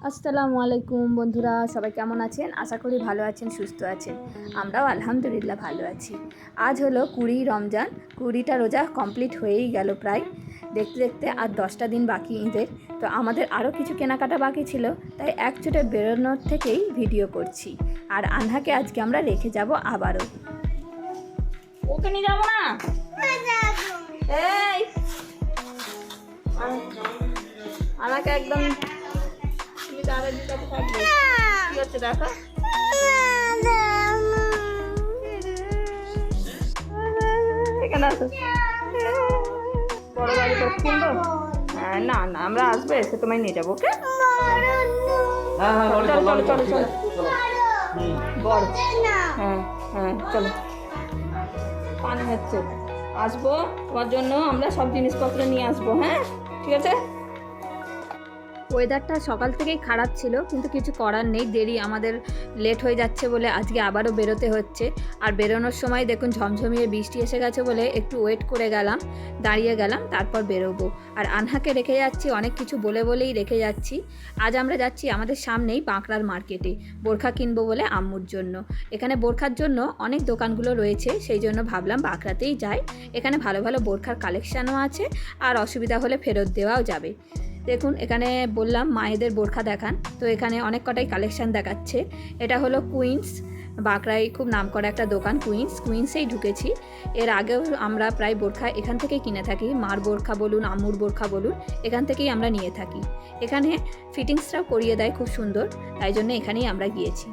আসসালামু আলাইকুম বন্ধুরা সবাই কেমন আছেন? আশা করি ভালো আছেন সুস্থ আছেন। আমরাও আলহামদুলিল্লাহ ভালো আছি। আজ হলো কুড়ি রমজান কুড়িটা রোজা কমপ্লিট হয়েই গেল প্রায়। দেখতে দেখতে আর দশটা দিন বাকি ঈদের। তো আমাদের আরও কিছু কেনাকাটা বাকি ছিল তাই এক একচোটে বেরোনোর থেকেই ভিডিও করছি। আর আনহাকে আজকে আমরা রেখে যাব আবারও। ওকে নিয়ে যাব না? এই! আমাকে একদম না না আমরা আসব এসে তোমায় নিয়ে যাব ওকে চলো হ্যাঁ হ্যাঁ চলো হচ্ছে আসব, তোমার জন্য আমরা সব জিনিসপত্র নিয়ে আসব হ্যাঁ? ঠিক আছে? ওয়েদারটা সকাল থেকেই খারাপ ছিল, কিন্তু কিছু করার নেই, দেরি আমাদের লেট হয়ে যাচ্ছে বলে আজকে আবারও বেরোতে হচ্ছে। আর বেরোনোর সময় দেখুন ঝমঝমিয়ে বৃষ্টি এসে গেছে বলে একটু ওয়েট করে গেলাম, দাঁড়িয়ে গেলাম, তারপর বেরোবো। আর আনহাকে রেখে যাচ্ছি, অনেক কিছু বলে বলেই রেখে যাচ্ছি। আজ আমরা যাচ্ছি আমাদের সামনেই বাঁকড়ার মার্কেটে বোরখা কিনবো বলে আম্মুর জন্য। এখানে বোরখার জন্য অনেক দোকানগুলো রয়েছে, সেই জন্য ভাবলাম বাঁকড়াতেই যাই। এখানে ভালো ভালো বোরখার কালেকশানও আছে, আর অসুবিধা হলে ফেরত দেওয়াও যাবে। দেখুন, এখানে বললাম মায়েদের বোরখা দেখান। তো এখানে অনেক কটাই কালেকশান দেখাচ্ছে। এটা হলো কুইন্স বাঁকড়াই খুব নাম করা একটা দোকান কুইন্স কুইন্সেই ঢুকেছি। এর আগেও আমরা প্রায় বোরখা এখান থেকেই কিনে থাকি। মার বোরখা বলুন আমুর বোরখা বলুন, এখান থেকেই আমরা নিয়ে থাকি। এখানে ফিটিংসটাও করিয়ে দেয়, খুব সুন্দর। তাই জন্য এখানেই আমরা গিয়েছি।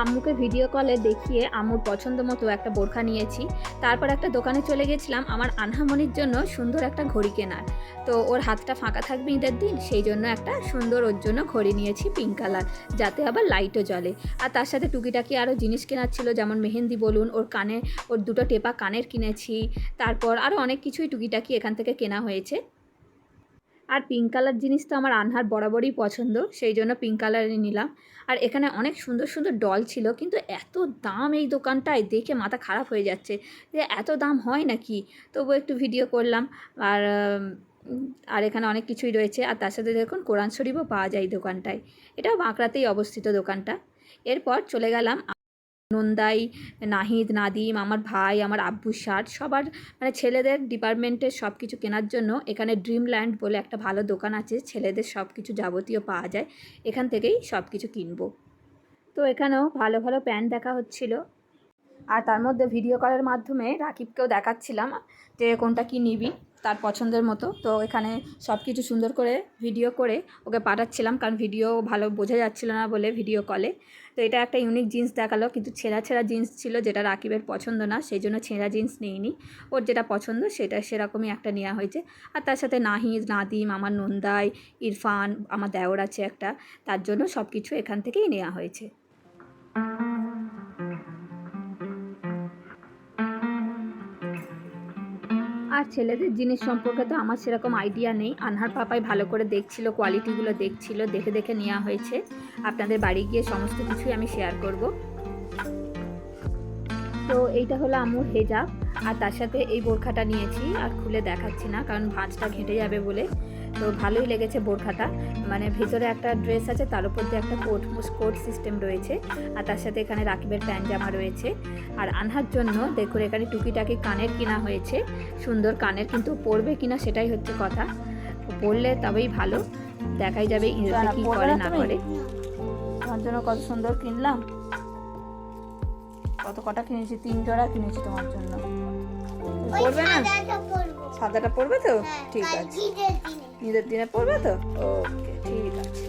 আম্মুকে ভিডিও কলে দেখিয়ে আম্মুর পছন্দ মতো একটা বোরখা নিয়েছি। তারপর একটা দোকানে চলে গেছিলাম আমার আনহামনির জন্য সুন্দর একটা ঘড়ি কেনার। তো ওর হাতটা ফাঁকা থাকবে ঈদের দিন, সেই জন্য একটা সুন্দর ওর জন্য ঘড়ি নিয়েছি পিঙ্ক কালার যাতে আবার লাইটও জ্বলে। আর তার সাথে টুকিটাকি আরও জিনিস কেনার ছিল, যেমন মেহেন্দি বলুন, ওর কানে, ওর দুটো টেপা কানের কিনেছি। তারপর আরও অনেক কিছুই টুকিটাকি এখান থেকে কেনা হয়েছে। আর পিঙ্ক কালার জিনিস তো আমার আনহার বরাবরই পছন্দ, সেই জন্য পিঙ্ক কালারই নিলাম। আর এখানে অনেক সুন্দর সুন্দর ডল ছিল, কিন্তু এত দাম এই দোকানটায় দেখে মাথা খারাপ হয়ে যাচ্ছে যে এত দাম হয় নাকি? তবু একটু ভিডিও করলাম। আর আর এখানে অনেক কিছুই রয়েছে। আর তার সাথে দেখুন, কোরআন শরীফও পাওয়া যায় এই দোকানটায়। এটাও বাঁকড়াতেই অবস্থিত দোকানটা। এরপর চলে গেলাম নন্দাই, নাহিদ, নাদিম, আমার ভাই, আমার আব্বু শার্ট সবার মানে ছেলেদের ডিপার্টমেন্টের সব কিছু কেনার জন্য এখানে ড্রিমল্যান্ড বলে একটা ভালো দোকান আছে, ছেলেদের সব কিছু যাবতীয় পাওয়া যায়। এখান থেকেই সব কিছু কিনবো। তো এখানেও ভালো ভালো প্যান্ট দেখা হচ্ছিল। আর তার মধ্যে ভিডিও কলের মাধ্যমে রাকিবকেও দেখাচ্ছিলাম যে কোনটা কি নিবি তার পছন্দের মতো। তো এখানে সব কিছু সুন্দর করে ভিডিও করে ওকে পাঠাচ্ছিলাম কারণ ভিডিও ভালো বোঝা যাচ্ছিল না বলে ভিডিও কলে তো এটা একটা ইউনিক জিন্স দেখাল, কিন্তু ছেঁড়া ছেঁড়া জিন্স ছিল যেটা রাকিবের পছন্দ না, সেই জন্য ছেঁড়া জিন্স নিইনি। ওর যেটা পছন্দ সেটা সেরকমই একটা নেওয়া হয়েছে। আর তার সাথে নাহিদ, নাদিম, আমার নন্দাই, ইরফান, আমার দেওর আছে একটা, তার জন্য সব কিছু এখান থেকেই নেওয়া হয়েছে। আর ছেলেদের জিনিস সম্পর্কে তো আমার সেরকম আইডিয়া নেই। আনহার পাপাই ভালো করে দেখছিল কোয়ালিটিগুলো দেখছিল, দেখে দেখে নেওয়া হয়েছে। আপনাদের বাড়ি গিয়ে সমস্ত কিছুই আমি শেয়ার করব। তো এইটা হলো আমুর হেজাব আর তার সাথে এই বোরখাটা নিয়েছি আর খুলে দেখাচ্ছি না কারণ ভাঁজটা ঘেঁটে যাবে বলে। তো ভালোই লেগেছে বোরখাটা। মানে ভেতরে একটা ড্রেস আছে তার উপর দিয়ে একটা কোট কোট সিস্টেম রয়েছে। আর তার সাথে এখানে রাকিবের প্যান্ট জামা রয়েছে। আর আনহার জন্য দেখুন এখানে টুকিটাকি কানের কিনা হয়েছে। সুন্দর কানের কিন্তু পরবে কিনা সেটাই হচ্ছে কথা। পরলে তবেই ভালো। দেখাই যাবে ইংরেজিতে কি করে না করে। তোমার জন্য কত সুন্দর কিনলাম। কত কটা কিনেছি? তিন জোড়া কিনেছি তোমার জন্য। পরবে না? সাদাটা পড়বে। তো? ঠিক আছে। ঈদের দিনে। পরবে তো? ওকে ঠিক আছে।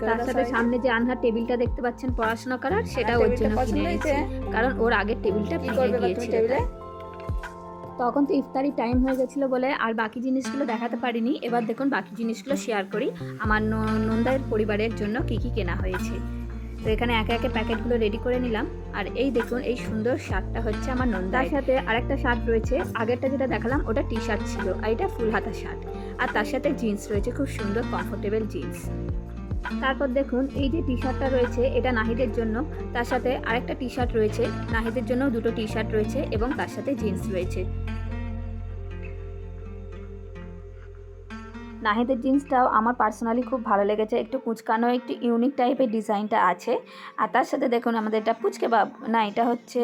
তার সাথে সামনে যে আনহার টেবিলটা দেখতে পাচ্ছেন পড়াশোনা করার সেটা ওর জন্য কিনে কারণ ওর আগের টেবিলটা ভেঙে গিয়েছিল তখন তো ইফতারি টাইম হয়ে গেছিল বলে আর বাকি জিনিসগুলো দেখাতে পারিনি। এবার দেখুন বাকি জিনিসগুলো শেয়ার করি। আমার ন- নন্দায়ের পরিবারের জন্য কি কি কেনা হয়েছে। তো এখানে একে একে প্যাকেটগুলো রেডি করে নিলাম। আর এই দেখুন, এই সুন্দর শার্টটা হচ্ছে আমার নন্দার সাথে আরেকটা শার্ট রয়েছে। আগেরটা যেটা দেখালাম, ওটা টি শার্ট ছিল, আর এটা ফুল হাতা শার্ট আর তার সাথে জিন্স রয়েছে, খুব সুন্দর কমফোর্টেবল জিন্স তারপর দেখুন, এই যে টি শার্টটা রয়েছে, এটা নাহিদের জন্য। তার সাথে আরেকটা টি শার্ট রয়েছে, নাহিদের জন্য দুটো টি শার্ট রয়েছে, এবং তার সাথে জিন্স রয়েছে। নাহিদের জিন্সটাও আমার পার্সোনালি খুব ভালো লেগেছে। একটু কুচকানো, একটু ইউনিক টাইপের ডিজাইনটা আছে। আর তার সাথে দেখুন আমাদের এটা পুচকে বাব না, এটা হচ্ছে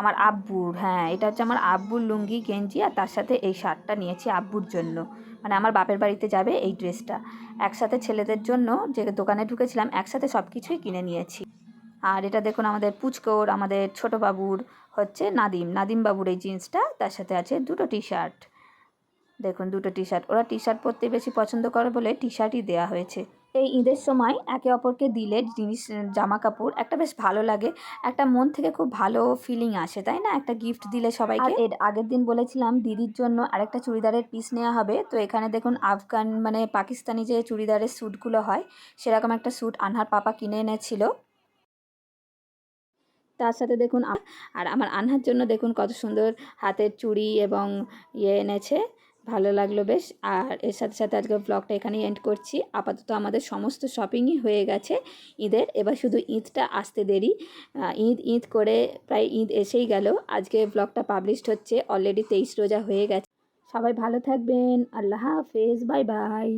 আমার আব্বুর হ্যাঁ এটা হচ্ছে আমার আব্বুর লুঙ্গি, গেঞ্জি আর তার সাথে এই শার্টটা নিয়েছি আব্বুর জন্য। মানে আমার বাপের বাড়িতে যাবে এই ড্রেসটা। একসাথে ছেলেদের জন্য যে দোকানে ঢুকেছিলাম, একসাথে সব কিছুই কিনে নিয়েছি। আর এটা দেখুন আমাদের পুচকোর, আমাদের ছোট বাবুর হচ্ছে নাদিম। নাদিম বাবুর এই জিন্সটা, তার সাথে আছে দুটো টি শার্ট দেখুন, দুটো টি শার্ট ওরা টি শার্ট পরতে বেশি পছন্দ করে বলে টি শার্টই দেওয়া হয়েছে। এই ঈদের সময় একে অপরকে দিলে জিনিস জামা কাপড় একটা বেশ ভালো লাগে। একটা মন থেকে খুব ভালো ফিলিং আসে, তাই না? একটা গিফট দিলে সবাইকে। এর আগের দিন বলেছিলাম, দিদির জন্য আরেকটা চুড়িদারের পিস নেওয়া হবে। তো এখানে দেখুন, আফগান মানে পাকিস্তানি যে চুড়িদারের স্যুটগুলো হয়, সেরকম একটা স্যুট আনহার পাপা কিনে এনেছিল। তার সাথে দেখুন, আর আমার আনহার জন্য দেখুন কত সুন্দর হাতের চুড়ি এবং ইয়ে এনেছে। ভালো লাগল বেশ। আর এর সাথে সাথে আজকে ব্লগটা এখানেই এন্ড করছি। আপাতত আমাদের সমস্ত শপিংই হয়ে গেছে ঈদের। এবার শুধু ঈদটা আসতে দেরি। ঈদ ঈদ করে প্রায় ঈদ এসেই গেল। আজকে ব্লগটা পাবলিশড হচ্ছে। অলরেডি তেইশ রোজা হয়ে গেছে। সবাই ভালো থাকবেন। আল্লাহ হাফেজ। Bye bye.